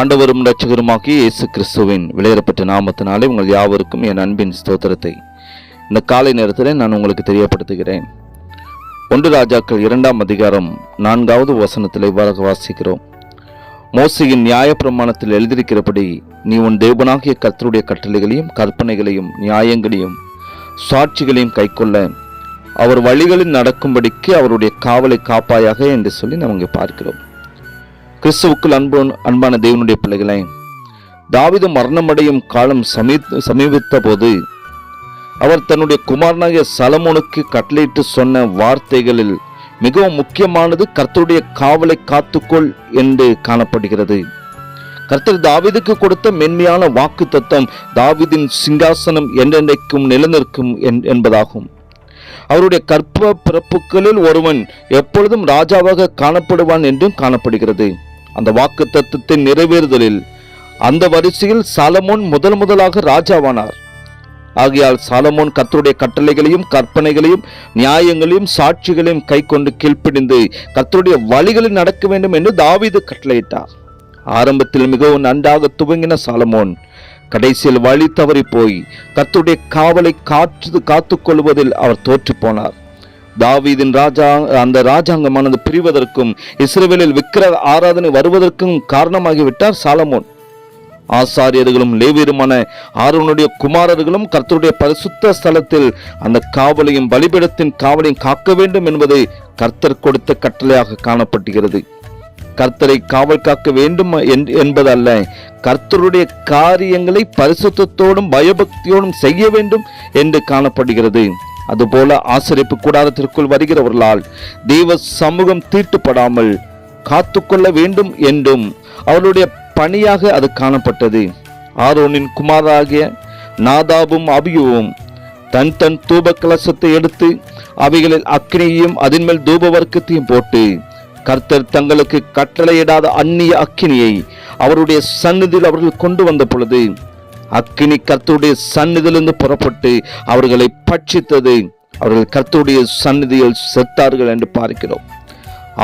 ஆண்டவரும் இரட்சகருமாகிய இயேசு கிறிஸ்துவின் விளையாடப்பட்ட நாமத்தினாலே உங்கள் யாவருக்கும் என் அன்பின் ஸ்தோத்திரத்தை. இந்த காலை நேரத்தில் நான் உங்களுக்கு தெரியப்படுத்துகிறேன். ஒன்று ராஜாக்கள் இரண்டாம் அதிகாரம் நான்காவது வசனத்தில் இவ்வாறாக வாசிக்கிறோம். மோசையின் நியாயப்பிரமாணத்தில் எழுதியிருக்கிறபடி நீ உன் தேவனாகிய கர்த்தருடைய கட்டளைகளையும் கற்பனைகளையும் நியாயங்களையும் சாட்சிகளையும் கைக்கொள்ள. அவர் வழிகளில் நடக்கும்படிக்கு அவருடைய காவலை காப்பாயாக என்று சொல்லி நாம் இங்கே பார்க்கிறோம். கிறிஸ்துவுக்குள் அன்பு அன்பான தேவனுடைய பிள்ளைகளை தாவிது மரணமடையும் காலம் சமீ சமீபித்த போது அவர் தன்னுடைய குமாரனாகிய சலமோனுக்கு கட்டளையிட்டு சொன்ன வார்த்தைகளில் மிகவும் முக்கியமானது கர்த்தருடைய காவலை காத்துக்கொள் என்று காணப்படுகிறது. கர்த்தர் தாவிதுக்கு கொடுத்த மென்மையான வாக்கு தத்தம் தாவிதின் சிங்காசனம் என்றென்றைக்கும் நிலநிற்கும் என்- என்பதாகும். அவருடைய கற்ப பிறப்புகளில் ஒருவன் எப்பொழுதும் ராஜாவாக காணப்படுவான் என்றும் காணப்படுகிறது. அந்த வாக்கு தத்துவத்தின் நிறைவேறுதலில் அந்த வரிசையில் சாலமோன் முதல் முதலாக ராஜாவானார். ஆகையால் சாலமோன் கத்தருடைய கட்டளைகளையும் கற்பனைகளையும் நியாயங்களையும் சாட்சிகளையும் கைக்கொண்டு கீழ்ப்பிடிந்து கத்தருடைய வழிகளில் நடக்க வேண்டும் என்று தாவீது கட்டளையிட்டார். ஆரம்பத்தில் மிகவும் நன்றாக துவங்கின சாலமோன் கடைசியில் வழி தவறி போய் கத்துடைய காவலை காற்று காத்துக்கொள்வதில் அவர் தோற்று போனார் தாவீதின் ராஜா அந்த ராஜாங்கமானது பிரிவதற்கும் இஸ்ரேலில் விக்கிர ஆராதனை வருவதற்கும் காரணமாகிவிட்டார் சாலமோன். ஆசாரியர்களும் லேவியருமான ஆரோனுடைய குமாரர்களும் கர்த்தருடைய பரிசுத்த ஸ்தலத்தில் அந்த காவலையும் பலிபீடத்தின் காவலையும் காக்க வேண்டும் என்பது கர்த்தர் கொடுத்த கட்டளையாக காணப்படுகிறது கர்த்தரை காவல் காக்க வேண்டும் என்- என்பதல்ல கர்த்தருடைய காரியங்களை பரிசுத்தத்தோடும் பயபக்தியோடும் செய்ய வேண்டும் என்று காணப்படுகிறது. அதுபோல ஆசிரிப்பு கூடாரத்திற்குள் வருகிறவர்களால் தெய்வ சமூகம் தீட்டுப்படாமல் காத்துக்கொள்ள வேண்டும் என்றும் அவருடைய பணியாக அது காணப்பட்டது. ஆரோனின் குமாராகிய நாதாபும் அபியுவும் தன் தன் தூப கலசத்தை எடுத்து அவைகளில் அக்கினியையும் அதன்மேல் தூப வர்க்கத்தையும் போட்டு கர்த்தர் தங்களுக்கு கட்டளையிடாத அந்நிய அக்கினியை அவருடைய சன்னதியில் அவர்கள் கொண்டு வந்த பொழுது அக்கினி கர்த்தருடைய சந்நிதியிலிருந்து புறப்பட்டு அவர்களை பட்சித்தது. அவர்கள் கர்த்தருடைய சந்நிதியில் செத்தார்கள் என்று பார்க்கிறோம்.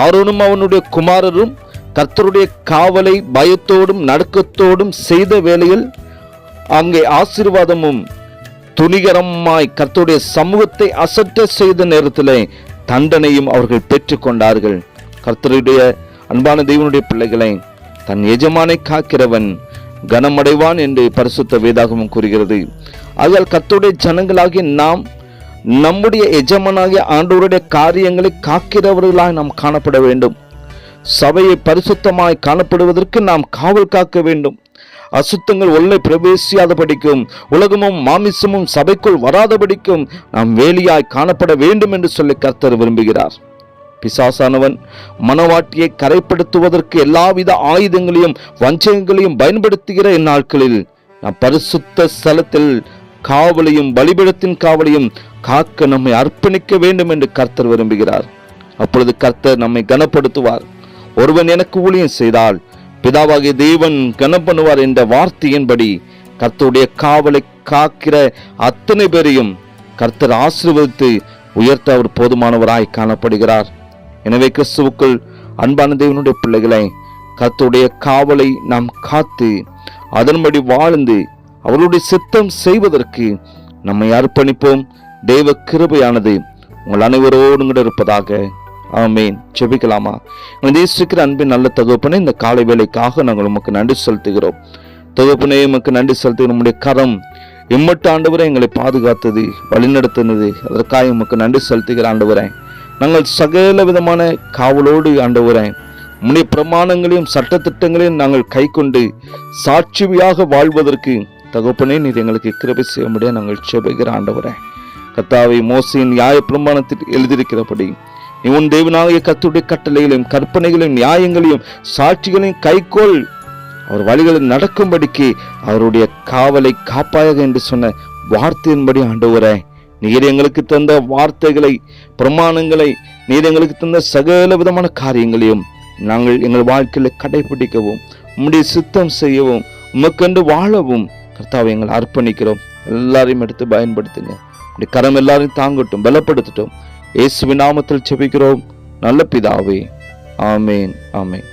ஆரோனும் அவனுடைய குமாரரும் கர்த்தருடைய காவலை பயத்தோடும் நடுக்கத்தோடும் செய்த வேளையில் அங்கே ஆசீர்வாதமும் துணிகரமாய் கர்த்தருடைய சமூகத்தை அசட்ட செய்த நேரத்திலே தண்டனையும் அவர்கள் பெற்றுக்கொண்டார்கள். கர்த்தருடைய அன்பான தெய்வனுடைய பிள்ளைகளை தன் எஜமானை காக்கிறவன் கனமடைவான் என்று பரிசுத்த வேதாகமும் கூறுகிறது. ஆகையால் கத்துடைய ஜனங்களாகிய நாம் நம்முடைய எஜமானாகிய ஆண்டோருடைய காரியங்களை காக்கிறவர்களாய் நாம் காணப்பட வேண்டும். சபையை பரிசுத்தமாய் காணப்படுவதற்கு நாம் காவல் காக்க வேண்டும். அசுத்தங்கள் உள்ளே பிரவேசியாதபடிக்கும் உலகமும் மாமிசமும் சபைக்குள் வராதபடிக்கும் நாம் வேலியாய் காணப்பட வேண்டும் என்று சொல்லி கர்த்தர் விரும்புகிறார். பிசாசானவன் மனவாட்டியை கரைப்படுத்துவதற்கு எல்லாவித ஆயுதங்களையும் வஞ்சகங்களையும் பயன்படுத்துகிற இந்நாட்களில் நாம் பரிசுத்த ஸ்தலத்தில் காவலையும் பலிபீடத்தின் காவலையும் காக்க நம்மை அர்ப்பணிக்க வேண்டும் என்று கர்த்தர் விரும்புகிறார். அப்பொழுது கர்த்தர் நம்மை கனப்படுத்துவார். ஒருவன் எனக்கு ஊழியம் செய்தால் பிதாவாகிய தேவன் கனம் பண்ணுவார் என்ற வார்த்தையின்படி கர்த்தருடைய காவலை காக்கிற அத்தனை பேரையும் கர்த்தர் ஆசிர்வதித்து உயர்த்த அவர் போதுமானவராய் காணப்படுகிறார். எனவே கிறிஸ்துவுக்குள் அன்பான தேவனுடைய பிள்ளைகளை கத்துடைய காவலை நாம் காத்து அதன்படி வாழ்ந்து அவருடைய சித்தம் செய்வதற்கு நம்மை அர்ப்பணிப்போம். தெய்வ கிருபையானது உங்கள் அனைவரோடு கூட இருப்பதாக. ஆமேன். செபிக்கலாமா உங்கள் நேசிக்கிற அன்பின் நல்ல தகுப்பனை இந்த காலை வேலைக்காக நாங்கள் உமக்கு நன்றி செலுத்துகிறோம். தகுப்பனே உமக்கு நன்றி செலுத்துகிறோம் நம்முடைய கரம் எம்மட்டு ஆண்டவரை எங்களை பாதுகாத்தது வழிநடத்தினது. அதற்காக உமக்கு நன்றி செலுத்துகிற ஆண்டவரே. நாங்கள் சகல விதமான காவலோடு ஆண்டவரே முனை பிரமாணங்களையும் சட்டத்திட்டங்களையும் நாங்கள் கைக்கொண்டு சாட்சியாக வாழ்வதற்கு தகப்பனே நீர் எங்களுக்கு கிருபை செய்ய முடிய நாங்கள் செபிக்கிற ஆண்டவரே. கத்தாவை மோசையின் நியாய பிரமாணத்தில் எழுதியிருக்கிறபடி நீ உன் தேவனாகிய கத்துடைய கட்டளைகளையும் கற்பனைகளையும் நியாயங்களையும் சாட்சிகளையும் கைக்கோள். அவர் வழிகளில் நடக்கும்படிக்கு அவருடைய காவலை காப்பாயாக என்று சொன்ன வார்த்தையின்படி ஆண்டவரே நீர் எங்களுக்கு தந்த வார்த்தைகளை பிரமாணங்களை நீர் எங்களுக்கு தந்த சகல விதமான காரியங்களையும் நாங்கள் எங்கள் வாழ்க்கையில் கடைபிடிக்கவும் உம்முடைய சித்தம் செய்யவும் உமக்கென்று வாழவும் கர்த்தாவை எங்களை அர்ப்பணிக்கிறோம். எல்லாரையும் எடுத்து பயன்படுத்துங்க. இப்படி கரம் எல்லாரையும் தாங்கட்டும் பலப்படுத்தட்டும். இயேசுவின் நாமத்தில் செபிக்கிறோம் நல்ல பிதாவே. ஆமேன் ஆமேன்.